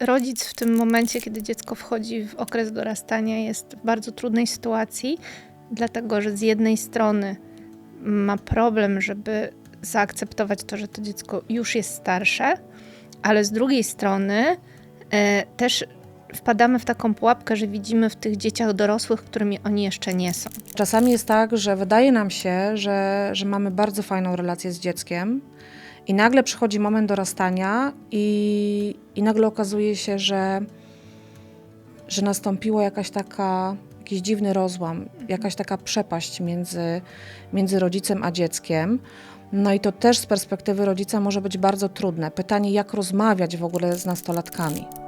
Rodzic w tym momencie, kiedy dziecko wchodzi w okres dorastania, jest w bardzo trudnej sytuacji, dlatego że z jednej strony ma problem, żeby zaakceptować to, że to dziecko już jest starsze, ale z drugiej strony e, też wpadamy w taką pułapkę, że widzimy w tych dzieciach dorosłych, którymi oni jeszcze nie są. Czasami jest tak, że wydaje nam się, że, że mamy bardzo fajną relację z dzieckiem i nagle przychodzi moment dorastania i, i nagle okazuje się, że, że nastąpiła jakaś taka, jakiś dziwny rozłam, jakaś taka przepaść między, między rodzicem a dzieckiem. No i to też z perspektywy rodzica może być bardzo trudne. Pytanie, jak rozmawiać w ogóle z nastolatkami.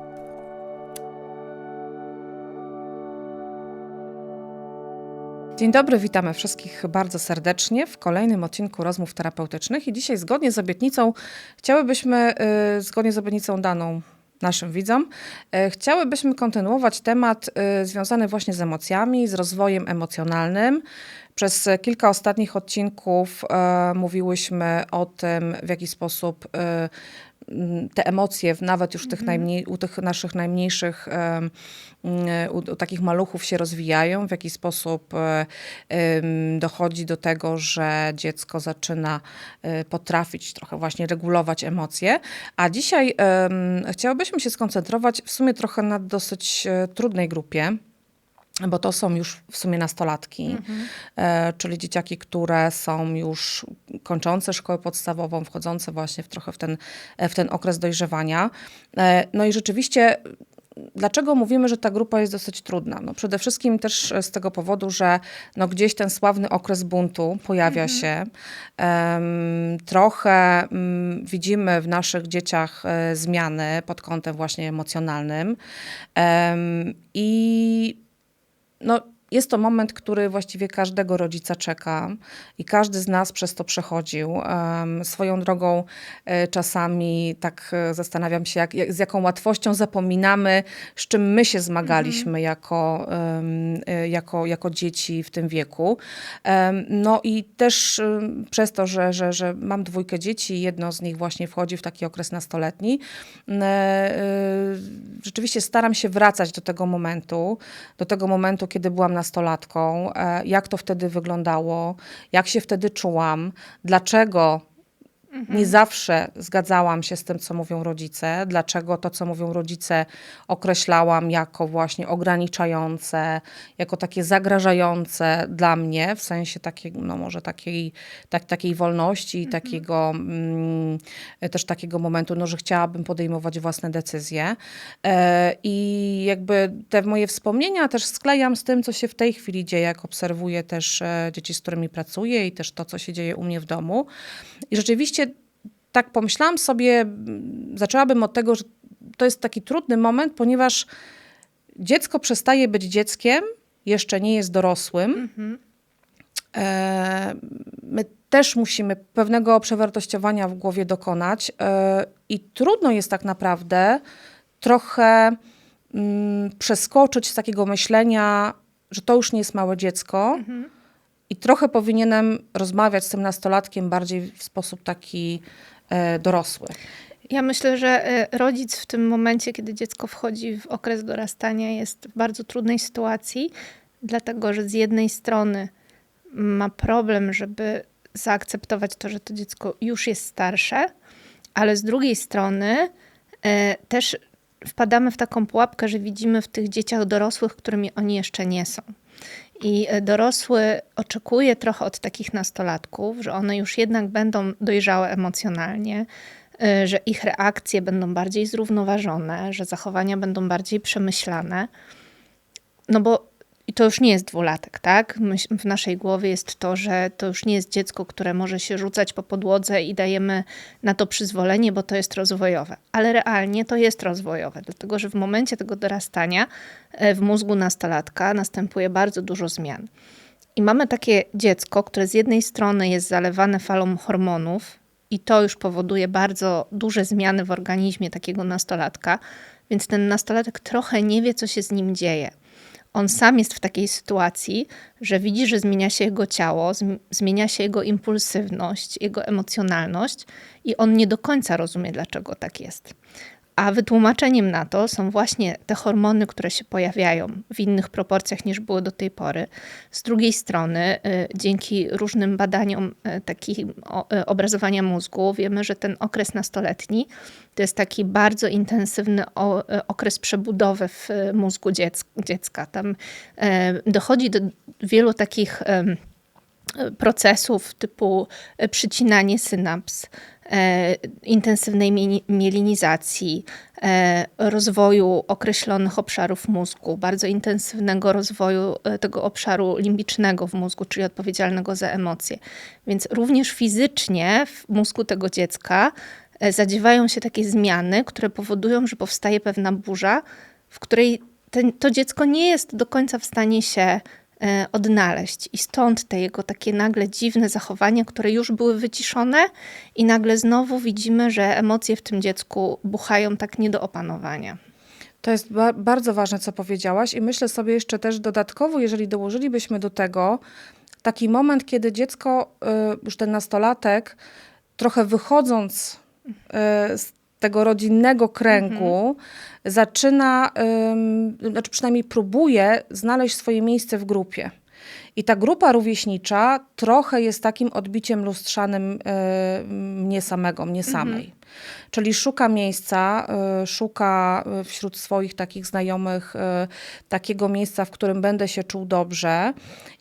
Dzień dobry, witamy wszystkich bardzo serdecznie w kolejnym odcinku rozmów terapeutycznych i dzisiaj zgodnie z obietnicą chciałybyśmy, y, zgodnie z obietnicą daną naszym widzom, y, chciałybyśmy kontynuować temat y, związany właśnie z emocjami, z rozwojem emocjonalnym. Przez kilka ostatnich odcinków mówiłyśmy o tym, w jaki sposób te emocje, nawet już tych najmniej, u tych naszych najmniejszych, e, m, u, u takich maluchów się rozwijają, w jaki sposób e, dochodzi do tego, że dziecko zaczyna e, potrafić trochę właśnie regulować emocje. A dzisiaj em, chciałybyśmy się skoncentrować w sumie trochę na dosyć e, trudnej grupie bo to są już w sumie nastolatki, e, czyli dzieciaki, które są już kończące szkołę podstawową, wchodzące właśnie w trochę w ten, e, w ten okres dojrzewania. E, no i rzeczywiście Dlaczego mówimy, że ta grupa jest dosyć trudna? No przede wszystkim też z tego powodu, że no gdzieś ten sławny okres buntu pojawia się. Em, trochę mm, widzimy w naszych dzieciach e, zmiany pod kątem właśnie emocjonalnym. Em, I no, jest to moment, który właściwie każdego rodzica czeka i każdy z nas przez to przechodził. Swoją drogą e, czasami tak e, zastanawiam się, jak, jak, z jaką łatwością zapominamy, z czym my się zmagaliśmy jako, em, e, jako, jako dzieci w tym wieku. No i też przez to, że, że, że mam dwójkę dzieci, jedno z nich właśnie wchodzi w taki okres nastoletni, rzeczywiście staram się wracać do tego momentu, do tego momentu, kiedy byłam nastolatką, e, jak to wtedy wyglądało, jak się wtedy czułam, dlaczego nie zawsze zgadzałam się z tym, co mówią rodzice, dlaczego to, co mówią rodzice, określałam jako właśnie ograniczające, jako takie zagrażające dla mnie, w sensie takiej, no może takiej, tak, takiej wolności i takiego, mm, też takiego momentu, no, że chciałabym podejmować własne decyzje. E, I jakby te moje wspomnienia też sklejam z tym, co się w tej chwili dzieje, jak obserwuję też e, dzieci, z którymi pracuję i też to, co się dzieje u mnie w domu. I rzeczywiście tak pomyślałam sobie, mm, zaczęłabym od tego, że to jest taki trudny moment, ponieważ dziecko przestaje być dzieckiem, jeszcze nie jest dorosłym. E, My też musimy pewnego przewartościowania w głowie dokonać e, i trudno jest tak naprawdę trochę mm, przeskoczyć z takiego myślenia, że to już nie jest małe dziecko. I trochę powinienem rozmawiać z tym nastolatkiem bardziej w sposób taki dorosły. Ja myślę, że e, rodzic w tym momencie, kiedy dziecko wchodzi w okres dorastania, jest w bardzo trudnej sytuacji, dlatego że z jednej strony ma problem, żeby zaakceptować to, że to dziecko już jest starsze, ale z drugiej strony e, też wpadamy w taką pułapkę, że widzimy w tych dzieciach dorosłych, którymi oni jeszcze nie są. I e, dorosły oczekuje trochę od takich nastolatków, że one już jednak będą dojrzałe emocjonalnie, y, że ich reakcje będą bardziej zrównoważone, że zachowania będą bardziej przemyślane. No bo i to już nie jest dwulatek, tak? W naszej głowie jest to, że to już nie jest dziecko, które może się rzucać po podłodze i dajemy na to przyzwolenie, bo to jest rozwojowe. Ale realnie to jest rozwojowe, dlatego że w momencie tego dorastania e, w mózgu nastolatka następuje bardzo dużo zmian. I mamy takie dziecko, które z jednej strony jest zalewane falą hormonów, i to już powoduje bardzo duże zmiany w organizmie takiego nastolatka, więc ten nastolatek trochę nie wie, co się z nim dzieje. On sam jest w takiej sytuacji, że widzi, że zmienia się jego ciało, zm- zmienia się jego impulsywność, jego emocjonalność, i on nie do końca rozumie, dlaczego tak jest. A wytłumaczeniem na to są właśnie te hormony, które się pojawiają w innych proporcjach niż były do tej pory. Z drugiej strony, y, dzięki różnym badaniom y, takim o- y, obrazowania mózgu, wiemy, że ten okres nastoletni to jest taki bardzo intensywny okres przebudowy w mózgu dziec- dziecka. Tam dochodzi do wielu takich procesów typu przycinanie synaps, intensywnej mieli- mielinizacji, e, rozwoju określonych obszarów mózgu, bardzo intensywnego rozwoju e, tego obszaru limbicznego w mózgu, czyli odpowiedzialnego za emocje. Więc również fizycznie w mózgu tego dziecka e, zadziewają się takie zmiany, które powodują, że powstaje pewna burza, w której to dziecko nie jest do końca w stanie się e, odnaleźć. I stąd te jego takie nagle dziwne zachowania, które już były wyciszone, i nagle znowu widzimy, że emocje w tym dziecku buchają tak nie do opanowania. To jest ba- bardzo ważne, co powiedziałaś, i myślę sobie jeszcze też dodatkowo, jeżeli dołożylibyśmy do tego taki moment, kiedy dziecko, y, już ten nastolatek, trochę wychodząc y, z tego rodzinnego kręgu, zaczyna, ym, znaczy przynajmniej próbuje znaleźć swoje miejsce w grupie. I ta grupa rówieśnicza trochę jest takim odbiciem lustrzanym y, mnie samego, mnie samej. Czyli szuka miejsca, y, szuka y, wśród swoich takich znajomych takiego miejsca, w którym będę się czuł dobrze.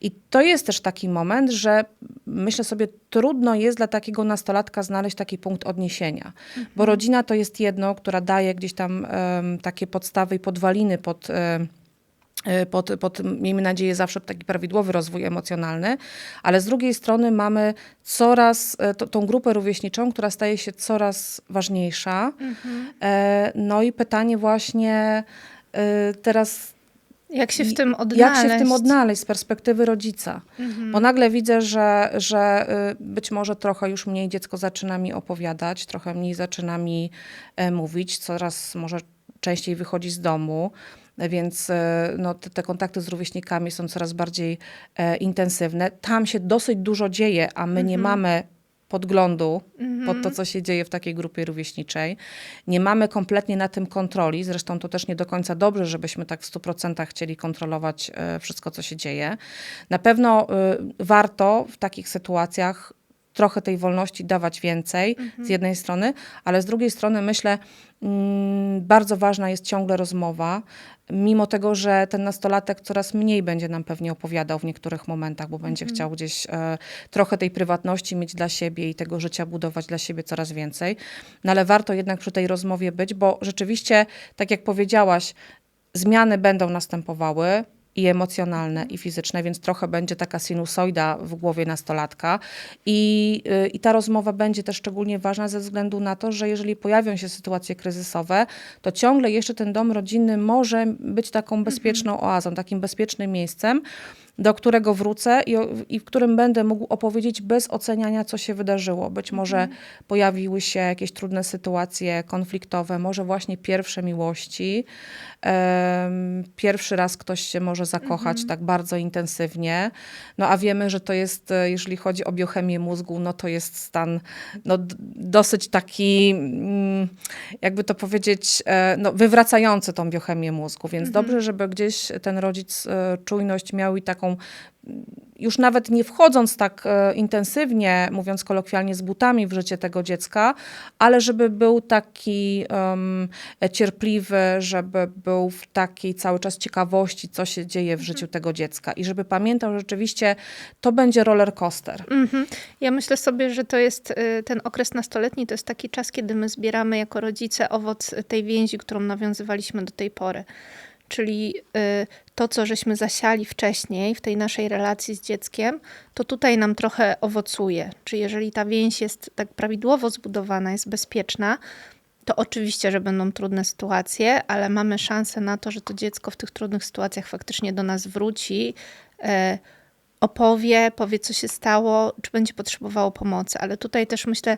I to jest też taki moment, że myślę sobie, trudno jest dla takiego nastolatka znaleźć taki punkt odniesienia. Bo rodzina to jest jedno, która daje gdzieś tam takie podstawy i podwaliny pod. Y, pod, pod, miejmy nadzieję, zawsze taki prawidłowy rozwój emocjonalny, ale z drugiej strony mamy coraz e, to, tą grupę rówieśniczą, która staje się coraz ważniejsza. E, No i pytanie właśnie e, teraz, Jak się w tym jak odnaleźć? się w tym odnaleźć z perspektywy rodzica? Mhm. Bo nagle widzę, że, że być może trochę już mniej dziecko zaczyna mi opowiadać, trochę mniej zaczyna mi e, mówić, coraz może częściej wychodzi z domu, więc e, no, te, te kontakty z rówieśnikami są coraz bardziej e, intensywne. Tam się dosyć dużo dzieje, a my nie mamy podglądu pod to, co się dzieje w takiej grupie rówieśniczej. Nie mamy kompletnie na tym kontroli, zresztą to też nie do końca dobrze, żebyśmy tak w 100% chcieli kontrolować e, wszystko, co się dzieje. Na pewno y, warto w takich sytuacjach trochę tej wolności dawać więcej z jednej strony, ale z drugiej strony myślę, mm, bardzo ważna jest ciągle rozmowa, mimo tego, że ten nastolatek coraz mniej będzie nam pewnie opowiadał w niektórych momentach, bo będzie chciał gdzieś e, trochę tej prywatności mieć dla siebie i tego życia budować dla siebie coraz więcej. No ale warto jednak przy tej rozmowie być, bo rzeczywiście, tak jak powiedziałaś, zmiany będą następowały i emocjonalne, i fizyczne, więc trochę będzie taka sinusoida w głowie nastolatka. I, y, I ta rozmowa będzie też szczególnie ważna ze względu na to, że jeżeli pojawią się sytuacje kryzysowe, to ciągle jeszcze ten dom rodzinny może być taką bezpieczną oazą, takim bezpiecznym miejscem, do którego wrócę i, i w którym będę mógł opowiedzieć bez oceniania, co się wydarzyło. Być może pojawiły się jakieś trudne sytuacje konfliktowe, może właśnie pierwsze miłości. Em, pierwszy raz ktoś się może zakochać tak bardzo intensywnie. No a wiemy, że to jest, e, jeżeli chodzi o biochemię mózgu, no to jest stan no, dosyć taki, mm, jakby to powiedzieć, e, no, wywracający tą biochemię mózgu. Więc dobrze, żeby gdzieś ten rodzic e, czujność miał i taką już nawet nie wchodząc tak e, intensywnie, mówiąc kolokwialnie, z butami w życie tego dziecka, ale żeby był taki em, cierpliwy, żeby był w takiej cały czas ciekawości, co się dzieje w życiu tego dziecka i żeby pamiętał, że rzeczywiście to będzie roller coaster. Mhm. Ja myślę sobie, że to jest y, ten okres nastoletni, to jest taki czas, kiedy my zbieramy jako rodzice owoc tej więzi, którą nawiązywaliśmy do tej pory. Czyli y, to, co żeśmy zasiali wcześniej w tej naszej relacji z dzieckiem, to tutaj nam trochę owocuje. Czy jeżeli ta więź jest tak prawidłowo zbudowana, jest bezpieczna, to oczywiście, że będą trudne sytuacje, ale mamy szansę na to, że to dziecko w tych trudnych sytuacjach faktycznie do nas wróci, e, opowie, powie, co się stało, czy będzie potrzebowało pomocy. Ale tutaj też myślę,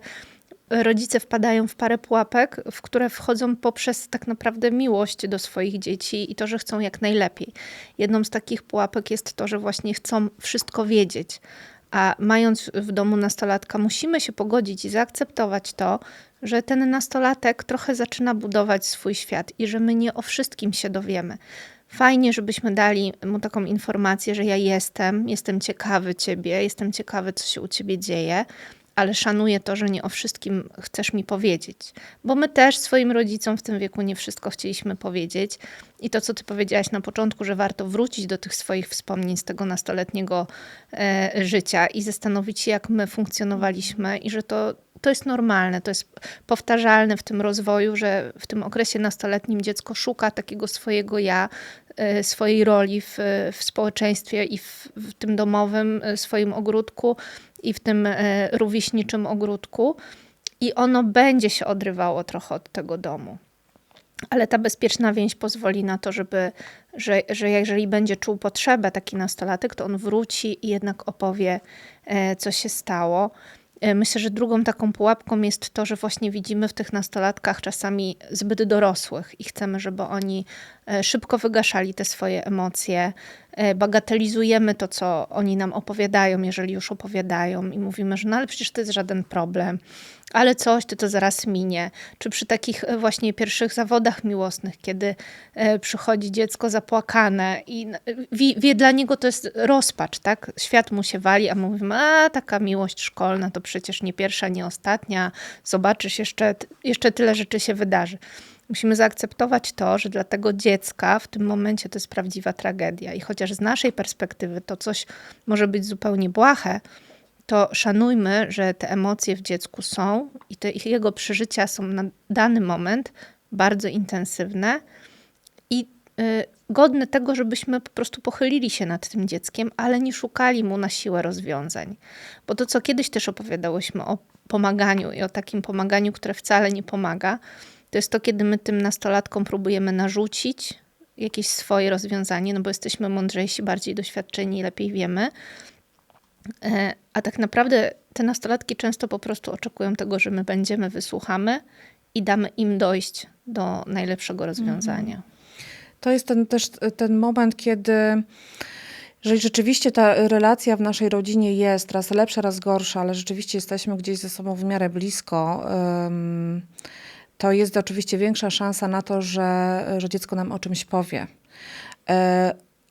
rodzice wpadają w parę pułapek, w które wchodzą poprzez tak naprawdę miłość do swoich dzieci i to, że chcą jak najlepiej. Jedną z takich pułapek jest to, że właśnie chcą wszystko wiedzieć. A mając w domu nastolatka, musimy się pogodzić i zaakceptować to, że ten nastolatek trochę zaczyna budować swój świat i że my nie o wszystkim się dowiemy. Fajnie, żebyśmy dali mu taką informację, że ja jestem, jestem ciekawy ciebie, jestem ciekawy, co się u ciebie dzieje, ale szanuję to, że nie o wszystkim chcesz mi powiedzieć. Bo my też swoim rodzicom w tym wieku nie wszystko chcieliśmy powiedzieć. I to, co ty powiedziałaś na początku, że warto wrócić do tych swoich wspomnień z tego nastoletniego e, życia i zastanowić się, jak my funkcjonowaliśmy i że to, to jest normalne, to jest powtarzalne w tym rozwoju, że w tym okresie nastoletnim dziecko szuka takiego swojego ja, e, swojej roli w, w społeczeństwie i w, w tym domowym e, swoim ogródku i w tym e, rówieśniczym ogródku. I ono będzie się odrywało trochę od tego domu. Ale ta bezpieczna więź pozwoli na to, żeby, że, że jeżeli będzie czuł potrzebę taki nastolatek, to on wróci i jednak opowie, e, co się stało. E, Myślę, że drugą taką pułapką jest to, że właśnie widzimy w tych nastolatkach czasami zbyt dorosłych i chcemy, żeby oni e, szybko wygaszali te swoje emocje. E, Bagatelizujemy to, co oni nam opowiadają, jeżeli już opowiadają, i mówimy, że no ale przecież to jest żaden problem, ale coś, to to zaraz minie. Czy przy takich e, właśnie pierwszych zawodach miłosnych, kiedy e, przychodzi dziecko zapłakane i n- wie, wie dla niego to jest rozpacz, tak? Świat mu się wali, a my mówimy, a taka miłość szkolna to przecież nie pierwsza, nie ostatnia, zobaczysz, jeszcze, jeszcze tyle rzeczy się wydarzy. Musimy zaakceptować to, że dla tego dziecka w tym momencie to jest prawdziwa tragedia. I chociaż z naszej perspektywy to coś może być zupełnie błahe, to szanujmy, że te emocje w dziecku są i te ich- jego przeżycia są na dany moment bardzo intensywne i y, godne tego, żebyśmy po prostu pochylili się nad tym dzieckiem, ale nie szukali mu na siłę rozwiązań. Bo to, co kiedyś też opowiadałyśmy o pomaganiu i o takim pomaganiu, które wcale nie pomaga, to jest to, kiedy my tym nastolatkom próbujemy narzucić jakieś swoje rozwiązanie, no bo jesteśmy mądrzejsi, bardziej doświadczeni lepiej wiemy. E, A tak naprawdę te nastolatki często po prostu oczekują tego, że my będziemy, wysłuchamy i damy im dojść do najlepszego rozwiązania. To jest ten, też ten moment, kiedy jeżeli rzeczywiście ta relacja w naszej rodzinie jest raz lepsza, raz gorsza, ale rzeczywiście jesteśmy gdzieś ze sobą w miarę blisko, to jest oczywiście większa szansa na to, że, że dziecko nam o czymś powie.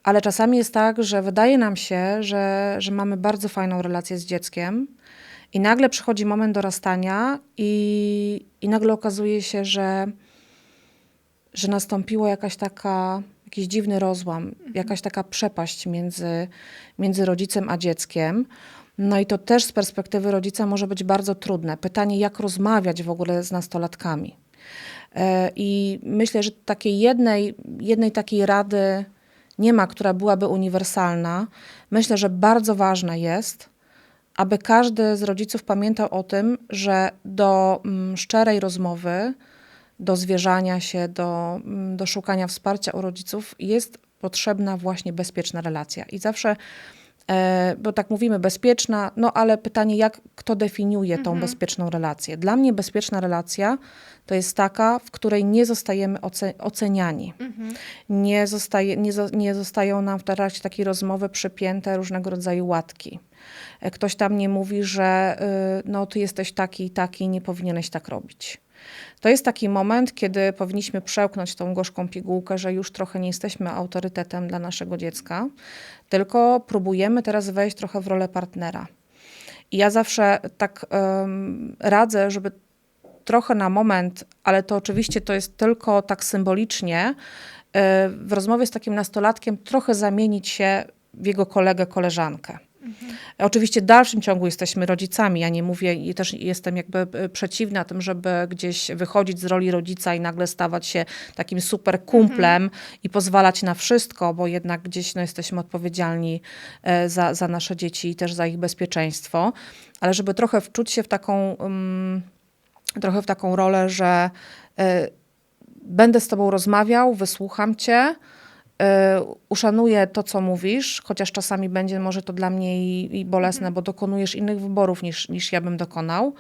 Ale czasami jest tak, że wydaje nam się, że, że mamy bardzo fajną relację z dzieckiem, i nagle przychodzi moment dorastania, i, i nagle okazuje się, że że nastąpiło jakaś taka, jakiś dziwny rozłam, jakaś taka przepaść między, między rodzicem a dzieckiem. No i to też z perspektywy rodzica może być bardzo trudne. Pytanie, jak rozmawiać w ogóle z nastolatkami. E, I myślę, że takiej jednej, jednej takiej rady nie ma, która byłaby uniwersalna. Myślę, że bardzo ważne jest, aby każdy z rodziców pamiętał o tym, że do mm, szczerej rozmowy, do zwierzania się, do, mm, do szukania wsparcia u rodziców jest potrzebna właśnie bezpieczna relacja. I zawsze, bo tak mówimy bezpieczna, no ale pytanie, jak kto definiuje tą bezpieczną relację? Dla mnie bezpieczna relacja to jest taka, w której nie zostajemy oce- oceniani. Nie, zostaje, nie, nie zostają nam w trakcie takiej rozmowy przypięte różnego rodzaju łatki. E, Ktoś tam nie mówi, że y, no ty jesteś taki i taki, nie powinieneś tak robić. To jest taki moment, kiedy powinniśmy przełknąć tą gorzką pigułkę, że już trochę nie jesteśmy autorytetem dla naszego dziecka, tylko próbujemy teraz wejść trochę w rolę partnera. I ja zawsze tak em, radzę, żeby trochę na moment, ale to oczywiście to jest tylko tak symbolicznie, e, w rozmowie z takim nastolatkiem trochę zamienić się w jego kolegę, koleżankę. Oczywiście w dalszym ciągu jesteśmy rodzicami. Ja nie mówię i też jestem jakby e, przeciwna tym, żeby gdzieś wychodzić z roli rodzica i nagle stawać się takim super kumplem i pozwalać na wszystko, bo jednak gdzieś no, jesteśmy odpowiedzialni e, za, za nasze dzieci i też za ich bezpieczeństwo. Ale żeby trochę wczuć się w taką, mm, trochę w taką rolę, że e, będę z tobą rozmawiał, wysłucham cię, uszanuję to, co mówisz, chociaż czasami będzie może to dla mnie i, i bolesne, bo dokonujesz innych wyborów niż, niż ja bym dokonał.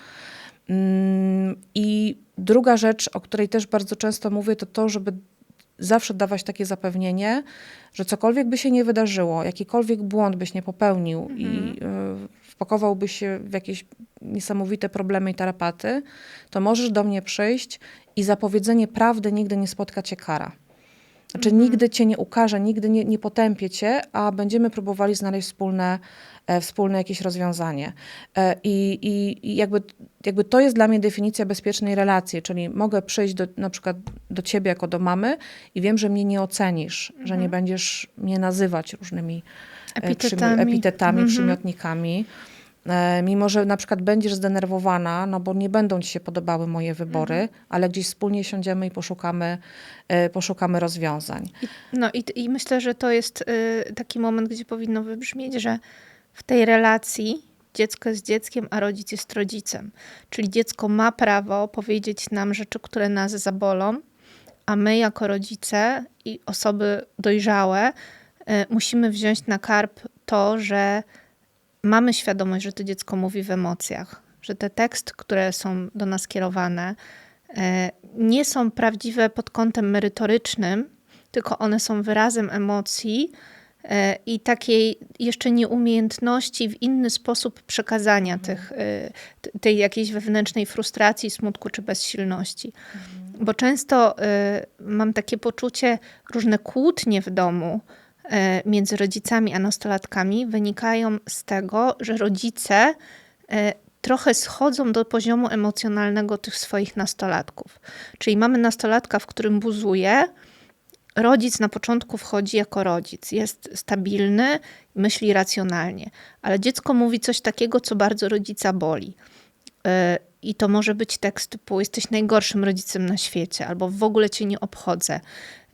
Mm, I druga rzecz, o której też bardzo często mówię, to to, żeby zawsze dawać takie zapewnienie, że cokolwiek by się nie wydarzyło, jakikolwiek błąd byś nie popełnił i y, w wpakowałby się w jakieś niesamowite problemy i tarapaty, to możesz do mnie przyjść i za powiedzenie prawdy nigdy nie spotka cię kara. Znaczy nigdy cię nie ukaże, nigdy nie, nie potępię cię, a będziemy próbowali znaleźć wspólne, e, wspólne jakieś rozwiązanie. E, I, i, jakby, jakby to jest dla mnie definicja bezpiecznej relacji, czyli mogę przyjść do, na przykład do ciebie jako do mamy i wiem, że mnie nie ocenisz, że nie będziesz mnie nazywać różnymi e, przymi- Epitetami. epitetami Mhm. przymiotnikami. E, Mimo, że na przykład będziesz zdenerwowana, no bo nie będą ci się podobały moje wybory, Mhm. ale gdzieś wspólnie siądziemy i poszukamy, e, poszukamy rozwiązań. No i, i myślę, że to jest y, taki moment, gdzie powinno wybrzmieć, że w tej relacji dziecko jest dzieckiem, a rodzic jest rodzicem. Czyli dziecko ma prawo powiedzieć nam rzeczy, które nas zabolą, a my jako rodzice i osoby dojrzałe musimy wziąć na karp to, że mamy świadomość, że to dziecko mówi w emocjach, że te teksty, które są do nas kierowane, e, nie są prawdziwe pod kątem merytorycznym, tylko one są wyrazem emocji e, i takiej jeszcze nieumiejętności w inny sposób przekazania tych, e, tej jakiejś wewnętrznej frustracji, smutku czy bezsilności. Bo często mam takie poczucie, różne kłótnie w domu między rodzicami a nastolatkami wynikają z tego, że rodzice e, trochę schodzą do poziomu emocjonalnego tych swoich nastolatków. Czyli mamy nastolatka, w którym buzuje, rodzic na początku wchodzi jako rodzic, jest stabilny, myśli racjonalnie, ale dziecko mówi coś takiego, co bardzo rodzica boli. I to może być tekst typu: Jesteś najgorszym rodzicem na świecie, albo w ogóle cię nie obchodzę.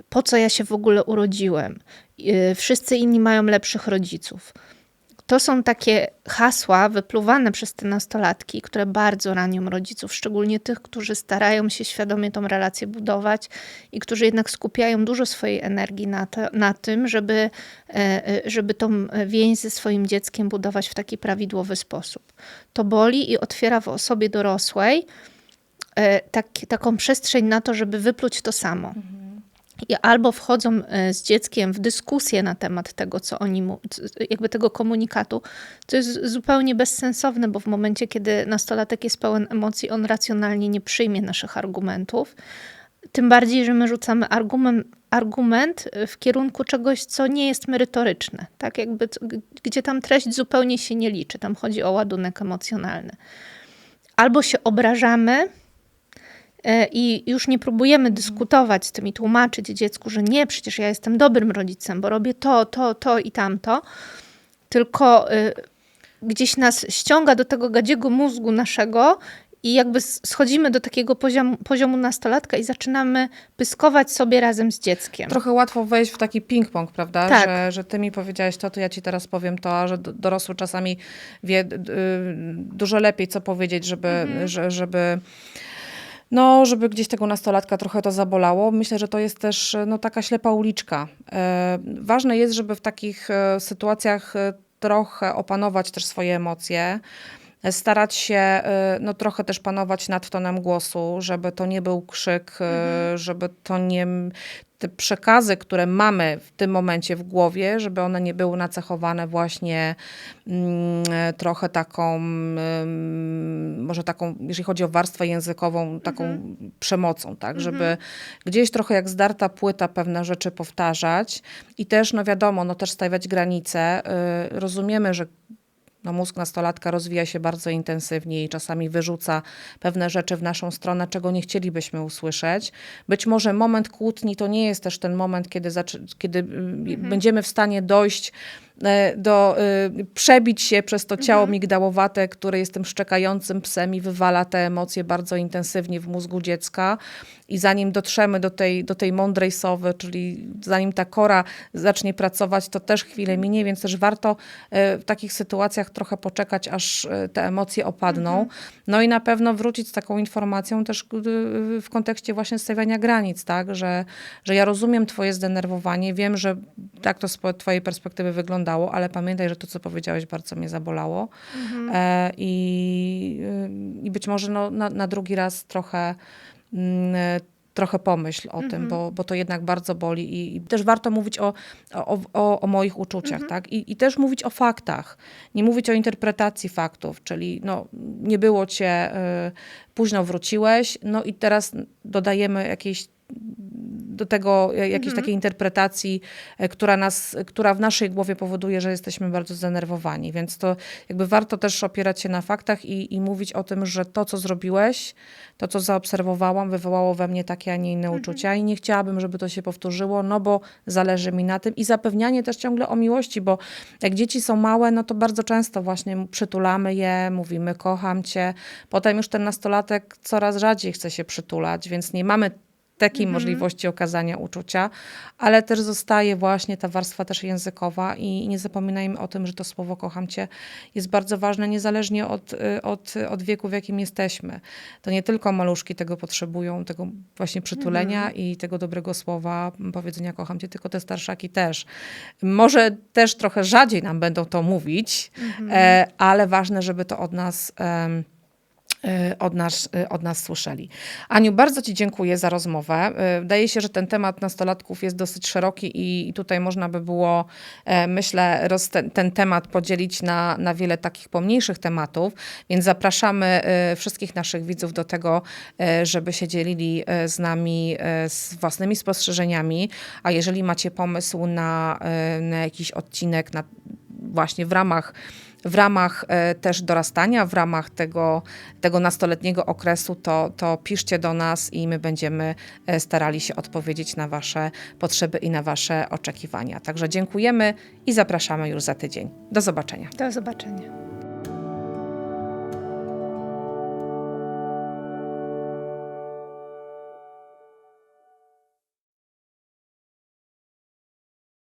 Po co ja się w ogóle urodziłem? Yy, Wszyscy inni mają lepszych rodziców. To są takie hasła wypluwane przez te nastolatki, które bardzo ranią rodziców, szczególnie tych, którzy starają się świadomie tą relację budować i którzy jednak skupiają dużo swojej energii na, to, na tym, żeby, e, e, żeby tą więź ze swoim dzieckiem budować w taki prawidłowy sposób. To boli i otwiera w osobie dorosłej e, tak, taką przestrzeń na to, żeby wypluć to samo. I albo wchodzą e, z dzieckiem w dyskusję na temat tego, co oni mu, jakby tego komunikatu, co jest zupełnie bezsensowne, bo w momencie, kiedy nastolatek jest pełen emocji, on racjonalnie nie przyjmie naszych argumentów. Tym bardziej, że my rzucamy argument, argument w kierunku czegoś, co nie jest merytoryczne, tak jakby, gdzie tam treść zupełnie się nie liczy, tam chodzi o ładunek emocjonalny. Albo się obrażamy, I już nie próbujemy dyskutować z tym i tłumaczyć dziecku, że nie, przecież ja jestem dobrym rodzicem, bo robię to, to, to i tamto, tylko y, gdzieś nas ściąga do tego gadziego mózgu naszego i jakby schodzimy do takiego poziomu, poziomu nastolatka i zaczynamy pyskować sobie razem z dzieckiem. Trochę łatwo wejść w taki ping-pong, prawda? Tak. Że, że ty mi powiedziałeś to, to ja ci teraz powiem to, a że dorosły czasami wie d- dużo lepiej, co powiedzieć, żeby, Mhm. że, żeby no, żeby gdzieś tego nastolatka trochę to zabolało. Myślę, że to jest też no, taka ślepa uliczka. E, ważne jest, żeby w takich e, sytuacjach e, trochę opanować też swoje emocje. e, Starać się e, no, trochę też panować nad tonem głosu, żeby to nie był krzyk, e, żeby to nie. Te przekazy, które mamy w tym momencie w głowie, żeby one nie były nacechowane właśnie mm, e, trochę taką, mm, może taką, jeżeli chodzi o warstwę językową, taką przemocą, tak, żeby gdzieś trochę jak zdarta płyta pewne rzeczy powtarzać i też, no wiadomo, no też stawiać granice. Y, Rozumiemy, że no mózg nastolatka rozwija się bardzo intensywnie i czasami wyrzuca pewne rzeczy w naszą stronę, czego nie chcielibyśmy usłyszeć. Być może moment kłótni to nie jest też ten moment, kiedy, kiedy y, będziemy w stanie dojść do, y, przebić się przez to ciało migdałowate, które jest tym szczekającym psem i wywala te emocje bardzo intensywnie w mózgu dziecka. I zanim dotrzemy do tej, do tej mądrej sowy, czyli zanim ta kora zacznie pracować, to też chwilę minie, więc też warto e, w takich sytuacjach trochę poczekać, aż e, te emocje opadną. No i na pewno wrócić z taką informacją też y, w kontekście właśnie stawiania granic, tak, że, że ja rozumiem twoje zdenerwowanie, wiem, że tak to z twojej perspektywy wyglądało, ale pamiętaj, że to, co powiedziałeś, bardzo mnie zabolało. E, i, y, I być może no, na, na drugi raz trochę mm, trochę pomyśl o tym, bo, bo to jednak bardzo boli i, i też warto mówić o, o, o, o moich uczuciach, tak? I, I też mówić o faktach, nie mówić o interpretacji faktów, czyli no, nie było cię, y, późno wróciłeś, no i teraz dodajemy jakieś do tego jakiejś takiej interpretacji, e, która, nas, która w naszej głowie powoduje, że jesteśmy bardzo zdenerwowani. Więc to jakby warto też opierać się na faktach i, i mówić o tym, że to, co zrobiłeś, to, co zaobserwowałam, wywołało we mnie takie, a nie inne uczucia i nie chciałabym, żeby to się powtórzyło, no bo zależy mi na tym i zapewnianie też ciągle o miłości, bo jak dzieci są małe, no to bardzo często właśnie przytulamy je, mówimy kocham cię. Potem już ten nastolatek coraz rzadziej chce się przytulać, więc nie mamy takiej możliwości okazania uczucia, ale też zostaje właśnie ta warstwa też językowa i nie zapominajmy o tym, że to słowo kocham cię jest bardzo ważne, niezależnie od, y, od, od wieku, w jakim jesteśmy. To nie tylko maluszki tego potrzebują, tego właśnie przytulenia i tego dobrego słowa, powiedzenia kocham cię, tylko te starszaki też. Może też trochę rzadziej nam będą to mówić, e, ale ważne, żeby to od nas... y, od nas, y, od nas słyszeli. Aniu, bardzo Ci dziękuję za rozmowę. Y, Wydaje się, że ten temat nastolatków jest dosyć szeroki i, i tutaj można by było, e, myślę, roz, ten, ten temat podzielić na, na wiele takich pomniejszych tematów, więc zapraszamy wszystkich naszych widzów do tego, e, żeby się dzielili e, z nami z własnymi spostrzeżeniami, a jeżeli macie pomysł na, na jakiś odcinek, na, właśnie w ramach w ramach e, też dorastania, w ramach tego, tego nastoletniego okresu, to, to piszcie do nas i my będziemy e, starali się odpowiedzieć na Wasze potrzeby i na Wasze oczekiwania. Także dziękujemy i zapraszamy już za tydzień. Do zobaczenia. Do zobaczenia.